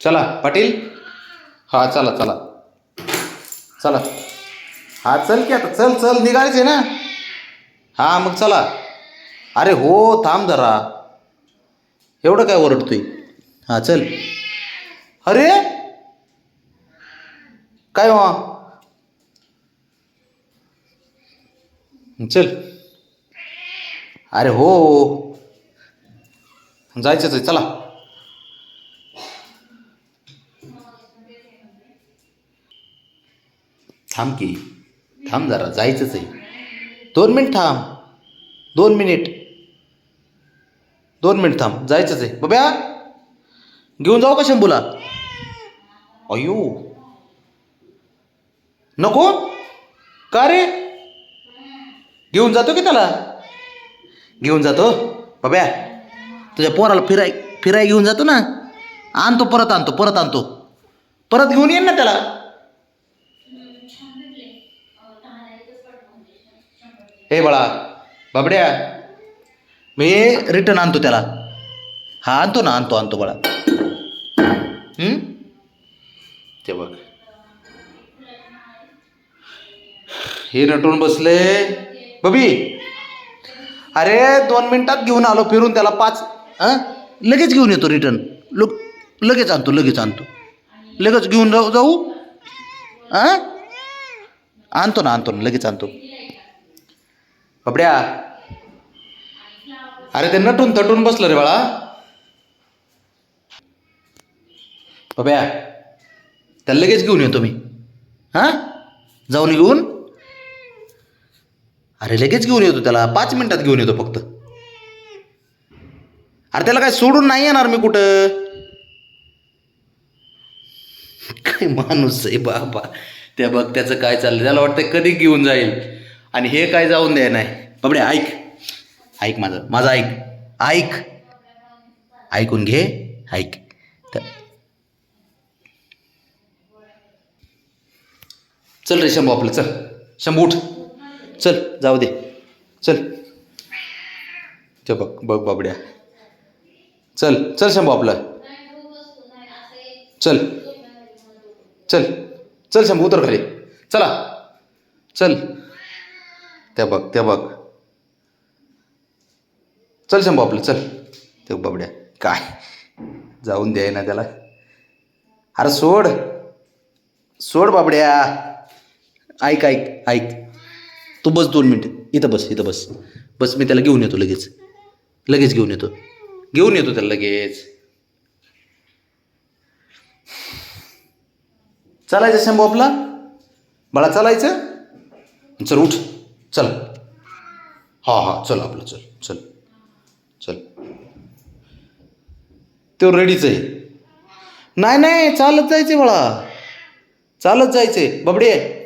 चला पाटील? हा चला चला. चला. हा चल की आता. चल चल निघायचे ना? हा मग चला. अरे हो थांब जरा. एवढं काय ओरडतोय? हा चल. अरे? काय वा चल. अरे हो. जायचंच आहे चला. थांब की. थांब जरा जायचंच आहे. दोन मिनिट थांब. दोन मिनिट. दोन मिनिट थांब जायचंच आहे. बब्या घेऊन जाऊ का शंभूला? अयो नको? का रे? घेऊन जातो की त्याला? घेऊन जातो. बब्या तुझ्या पोराला फिराय फिराय घेऊन जातो ना? आणतो परत आणतो परत आणतो. परत घेऊन येईन ना त्याला? हे बाळा बाबड्या मी रिटर्न आणतो त्याला. हा आणतो ना आणतो आणतो बाळा. ते बघ. हे नटून बसले. बबी अरे दोन मिनिटात घेऊन आलो फिरून त्याला पाच हां लगेच घेऊन येतो रिटर्न लो लगेच आणतो लगेच आणतो. लगेच घेऊन जाऊ जाऊ? हां आणतो ना आणतो ना लगेच आणतो. कपड्या. अरे ते नटून तटून बसलं रे बाळा. बब्या त्याला लगेच घेऊन येतो मी. हां? जाऊन घेऊन? अरे लगेच घेऊन येतो त्याला. पाच मिनिटात घेऊन येतो फक्त. अरे त्याला काय सोडून नाही येणार मी कुठं? काय माणूस आहे बाबा. त्या बघ त्याचं काय चाललं त्याला वाटतं कधी घेऊन जाईल. आणि हे काय जाऊन द्या नाही. बाबडे ऐक. ऐक माझं. माझं ऐक. ऐक. ऐकून घे. ऐक. त्या- चल रे शंभू आपलं. चल. शंभू उठ. चल जाऊ दे. चल. ते बघ बघ बाबड्या. चल. चल शंभू आपलं. चल. चल. चल शंभू उतर खाली. चला. चल. त्या बघ त्या बघ. चल शंभू आपलं चल. ते बाबड्या. काय? जाऊन द्याय ना त्याला. अरे सोड. सोड बाबड्या. ऐक ऐक ऐक. तू बस दोन मिनटं. इथं बस इथं बस. बस मी त्याला घेऊन येतो लगेच. लगेच घेऊन येतो. घेऊन येतो त्याला लगेच. चालायचं शंभू आपला? बाळा चालायचं? चल उठ. चल. हा हा चल आपलं चल चल. चल. तो रेडीच आहे. नाही नाही चालत जायचे बाळा. चालत जायचे बबडे.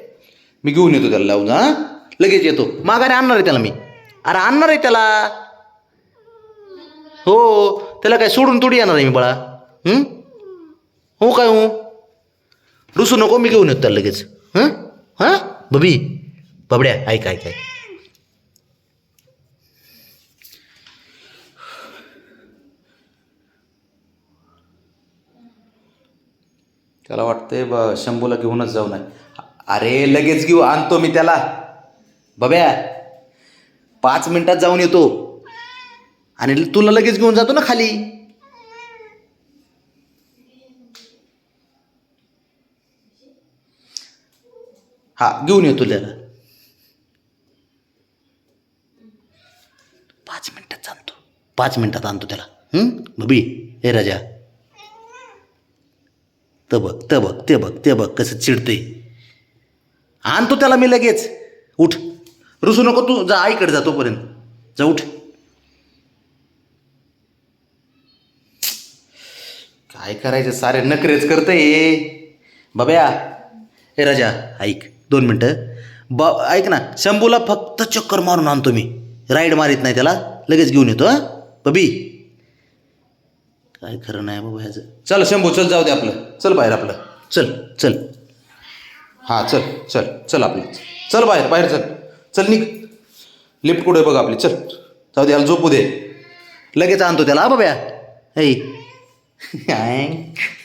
मी घेऊन येतो त्याला लावून हां? लगेच येतो. माघारी आणणार आहे त्याला मी. अरे आणणार आहे त्याला. हो. त्याला काय सोडून तोडी येणार आहे मी बाळा. हो काय हो? रुसू नको मी घेऊन येतो लगेच. हां? हां? बबी बबड्या ऐक ऐक ऐक. त्याला वाटतंय ब शंभूला घेऊनच जाऊ नये अरे लगेच घेऊ आणतो मी त्याला. बब्या पाच मिनिटात जाऊन येतो. आणि तुला लगेच घेऊन जातो ना खाली. हा घेऊन येतो त्याला. पाच मिनिटात आणतो पाच मिनिटात आणतो त्याला. हं? बबी हे राजा. त बघ त बघ ते बघ ते बघ कसं चिडते आणतो त्याला मी लगेच. उठ. रुसू नको तू जा आईकडे जा तोपर्यंत. जा उठ. काय करायचं सारे नखरेच करते बब्या हे राजा ऐक. दोन मिनटं. बा ऐक ना शंभूला फक्त चक्कर मारून आणतो मी. राईड मारित नाही त्याला. लगेच घेऊन येतो हां. बबी. काय खरं नाही बाबा ह्याचं. चल शंभू चल जाऊ दे आपलं. चल बाहेर आपलं. चल चल. हां चल चल चल आपलं. चल बाहेर बाहेर चल. चल निघ. लिफ्ट कुठे बघ आपली. चल. जाऊ दे याला झोपू दे. लगेच आणतो त्याला हा बाब्या. ऐ.